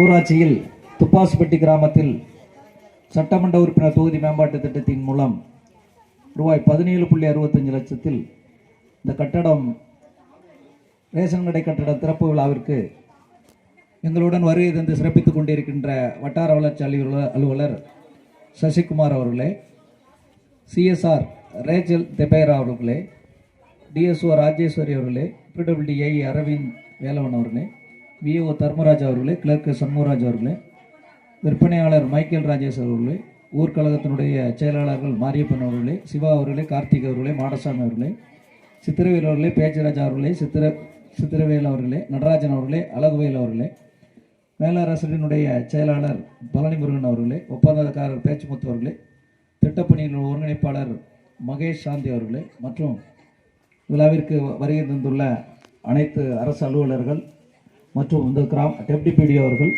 ஊராட்சியில் துப்பாசுப்பட்டி கிராமத்தில் சட்டமன்ற உறுப்பினர் தொகுதி மேம்பாட்டு திட்டத்தின் மூலம் ரூபாய் பதினேழு புள்ளி அறுபத்தஞ்சு லட்சத்தில் இந்த கட்டடம் ரேஷன் கடை கட்டட திறப்பு விழாவிற்கு எங்களுடன் வருகை தந்து சிறப்பித்துக் கொண்டிருக்கின்ற வட்டார வளர்ச்சி அலுவலர் அலுவலர் சசிகுமார் அவர்களே சிஎஸ்ஆர் ரேச்சல் தெபேரா அவர்களே டிஎஸ்ஓ ராஜேஸ்வரி அவர்களே பிடபிள்யூடிஐ அரவிந்த் வேலவன் அவர்களே விஓ தர்மராஜ் அவர்களே கிளர்க்கு சண்முகராஜ் அவர்களே விற்பனையாளர் மைக்கேல் ராஜேஷ் அவர்களே ஊர்க்கழகத்தினுடைய செயலாளர்கள் மாரியப்பன் அவர்களே சிவா அவர்களே கார்த்திக் அவர்களே மாடசாமி அவர்களே சித்திரவேல் அவர்களே பேச்சராஜ் அவர்களே சித்திர சித்திரவேல் அவர்களே நடராஜன் அவர்களே அழகுவேல் அவர்களே மேலரசரினுடைய செயலாளர் பழனிமுருகன் அவர்களே ஒப்பந்தக்காரர் பேச்சுமுத்து அவர்களே திட்டப்பணியின் ஒருங்கிணைப்பாளர் மகேஷ் சாந்தி அவர்களே மற்றும் விழாவிற்கு வருகை தந்துள்ள அனைத்து அரசு அலுவலர்கள் மற்றும் இந்த கிராம டெப்டி பிடிஓ அவர்கள்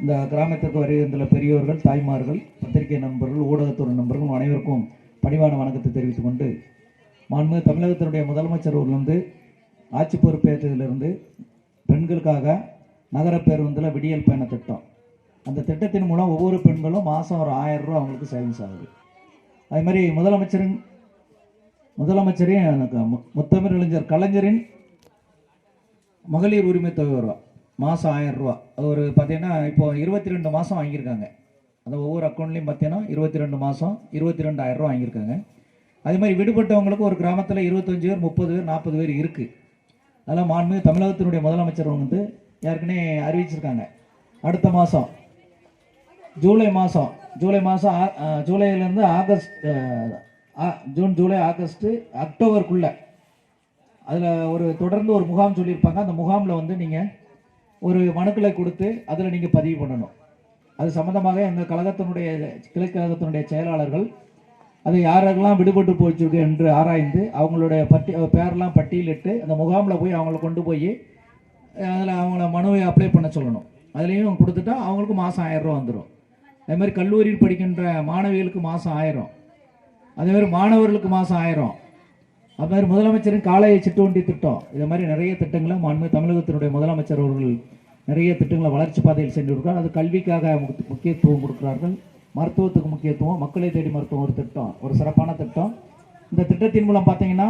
இந்த கிராமத்திற்கு வருகின்ற பெரியோர்கள் தாய்மார்கள் பத்திரிகை நண்பர்கள் ஊடகத்துறை நண்பர்கள் அனைவருக்கும் பணிவான வணக்கத்தை தெரிவித்துக் கொண்டு மாண்பு தமிழகத்தினுடைய முதலமைச்சர் அவர்கள் ஆட்சி பொறுப்பேற்றதிலிருந்து பெண்களுக்காக நகர பேருந்தில் விடியல் பயண திட்டம். அந்த திட்டத்தின் மூலம் ஒவ்வொரு பெண்களும் மாதம் ஒரு ஆயிரம் ரூபா அவங்களுக்கு சேவிங்ஸ் ஆகுது. அதே மாதிரி முதலமைச்சரின் முதலமைச்சரின் எனக்கு மு- முத்தமிழ் இளைஞர் கலைஞரின் மகளிர் உரிமை தொகை வருவா மாதம் ஆயிரம் ரூபா. அது ஒரு பார்த்தீங்கன்னா இப்போ இருபத்தி ரெண்டு மாதம் வாங்கியிருக்காங்க. அந்த ஒவ்வொரு அக்கௌண்ட்லேயும் பார்த்தீங்கன்னா இருபத்தி ரெண்டு மாதம் இருபத்தி ரெண்டாயிரம் ரூபா வாங்கியிருக்காங்க. அதே மாதிரி விடுபட்டவங்களுக்கு ஒரு கிராமத்தில் இருபத்தஞ்சு பேர் முப்பது பேர் நாற்பது பேர் இருக்குது அதெல்லாம் மாண்புமிகு தமிழகத்தினுடைய முதலமைச்சர் வந்து ஏற்கனவே அறிவிச்சிருக்காங்க. அடுத்த மாதம் ஜூலை மாதம் ஜூலை மாதம் ஜூலைலேருந்து ஆகஸ்ட் ஆ- ஜூன் ஜூலை ஆகஸ்ட்டு அக்டோபருக்குள்ளே அதில் ஒரு தொடர்ந்து ஒரு முகாம் சொல்லியிருப்பாங்க. அந்த முகாமில் வந்து நீங்கள் ஒரு மனுக்களை கொடுத்து அதில் நீங்கள் பதிவு பண்ணணும். அது சம்மந்தமாக எங்கள் கழகத்தினுடைய கிழக்கு கழகத்தினுடைய செயலாளர்கள் அது யாரெல்லாம் விடுபட்டு போச்சுருக்கு என்று ஆராய்ந்து அவங்களுடைய பட்டி பேரெல்லாம் பட்டியலிட்டு அந்த முகாமில் போய் அவங்கள கொண்டு போய் அதில் அவங்கள மனுவை அப்ளை பண்ண சொல்லணும். அதுலேயும் கொடுத்துட்டா அவங்களுக்கு மாதம் ஆயிரரூவா வந்துடும் அதேமாதிரி கல்லூரியில் படிக்கின்ற மாணவிகளுக்கு மாதம் ஆயிரம். அதேமாதிரி மாணவர்களுக்கு மாதம் ஆயிரம். அது மாதிரி முதலமைச்சரின் காலை சிட்டுவண்டி திட்டம். இது மாதிரி நிறைய திட்டங்களை மாண்பு தமிழகத்தினுடைய முதலமைச்சர் அவர்கள் நிறைய திட்டங்களை வளர்ச்சி பாதையில் சென்று அது கல்விக்காக முக்கியத்துவம் கொடுக்கிறார்கள். மருத்துவத்துக்கு முக்கியத்துவம் மக்களை தேடி மருத்துவம் ஒரு திட்டம் ஒரு சிறப்பான திட்டம். இந்த திட்டத்தின் மூலம் பார்த்தீங்கன்னா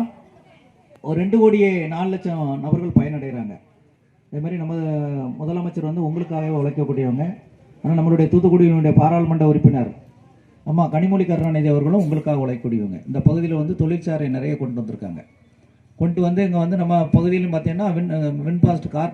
ஒரு ரெண்டு கோடியே நாலு லட்சம் நபர்கள் பயனடைகிறாங்க. அதே மாதிரி நம்ம முதலமைச்சர் வந்து உங்களுக்காகவே உழைக்கக்கூடியவங்க. ஆனால் நம்மளுடைய தூத்துக்குடியினுடைய பாராளுமன்ற உறுப்பினர் ஆமாம் கனிமொழி கருணாநிதி அவர்களும் உங்களுக்காக உழைக்கக்கூடியவங்க. இந்த பகுதியில் வந்து தொழிற்சாலை நிறைய கொண்டு வந்திருக்காங்க. கொண்டு வந்து இங்கே வந்து நம்ம பகுதியிலும் பார்த்தீங்கன்னா வின் வின்பாஸ்ட் கார்